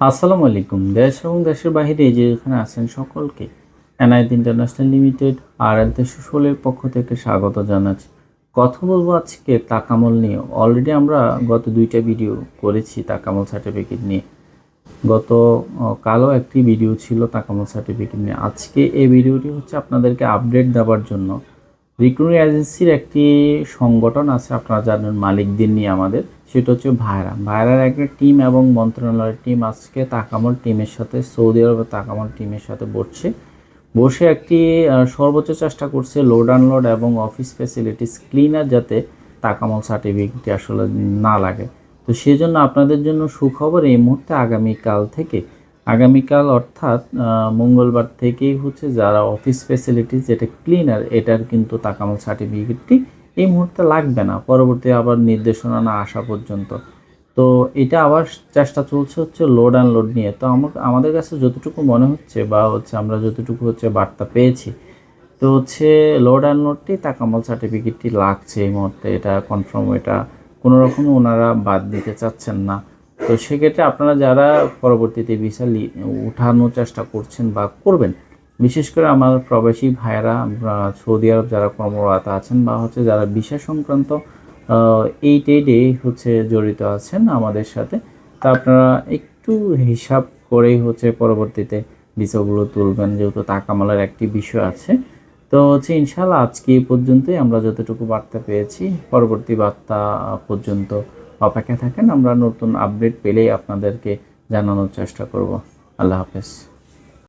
আসসালামু আলাইকুম। দেশ এবং দেশের বাইরে যে এখানে আছেন সকলকে এনআইট ইন্টারন্যাশনাল লিমিটেড, আর এল সুশলের পক্ষ থেকে স্বাগত জানাচ্ছি। কথা বলব আজকে তাকামল নিয়ে। অলরেডি আমরা গত দুইটা ভিডিও করেছি তাকামল সার্টিফিকেট নিয়ে। গত কালও একটি ভিডিও ছিল তাকামল সার্টিফিকেট নিয়ে। আজকে এই ভিডিওটি হচ্ছে আপনাদেরকে আপডেট দেওয়ার জন্য। রিক্রুটিং এজেন্সির একটি সংগঠন আছে, আপনারা জানেন মালিকদের নিয়ে আমাদের। সেটা হচ্ছে ভাইরা ভাইরার একটা টিম এবং মন্ত্রণালয়ের টিম আজকে তাকামল টিমের সাথে, সৌদি আরবের তাকামল টিমের সাথে বসছে। বসে একটি সর্বোচ্চ চেষ্টা করছে লোড আনলোড এবং অফিস ফ্যাসিলিটিস ক্লিনার যাতে তাকামল সার্টিফিকেটটি আসলে না লাগে। তো সেই জন্য আপনাদের জন্য সুখবর এই মুহূর্তে আগামীকাল থেকে আগামীকাল অর্থাৎ মঙ্গলবার থেকেই হচ্ছে যারা অফিস ফ্যাসিলিটিস যেটা ক্লিনার এটার কিন্তু তাকামল সার্টিফিকেটটি এই মুহূর্তে লাগবে না। পরবর্তী আবার নির্দেশনা না আসা পর্যন্ত। তো এটা আবার চেষ্টা চলছে হচ্ছে লোড অ্যান্ড লোড নিয়ে। তো আমাদের কাছে যতটুকু মনে হচ্ছে বা হচ্ছে আমরা যতটুকু হচ্ছে বার্তা পেয়েছি, তো হচ্ছে লোড অ্যান্ড লোডটি তাকামল সার্টিফিকেটটি লাগছে এই মুহূর্তে। এটা কনফার্ম এটা কোনো রকমই ওনারা বাদ দিতে চাচ্ছেন না। তো সেক্ষেত্রে আপনারা যারা পরবর্তীতে ভিসা উঠানোর চেষ্টা করছেন বা করবেন, বিশেষ করে আমার প্রবাসী ভাইয়েরা সৌদি আরব যারা কর্মরত আছেন বা হচ্ছে যারা ভিসা সংক্রান্ত এই টেডে হচ্ছে জড়িত আছেন আমাদের সাথে, তা আপনারা একটু হিসাব করেই হচ্ছে পরবর্তীতে ভিসাগুলো তুলবেন, যেহেতু তাকামালের একটি বিষয় আছে। তো হচ্ছে ইনশাল্লাহ আজকে এই পর্যন্তই, আমরা যতটুকু বার্তা পেয়েছি, পরবর্তী বার্তা পর্যন্ত অপেক্ষা থাকেন আমরা নতুন আপডেট পেলেই আপনাদেরকে জানানোর চেষ্টা করব। আল্লাহ হাফেজ।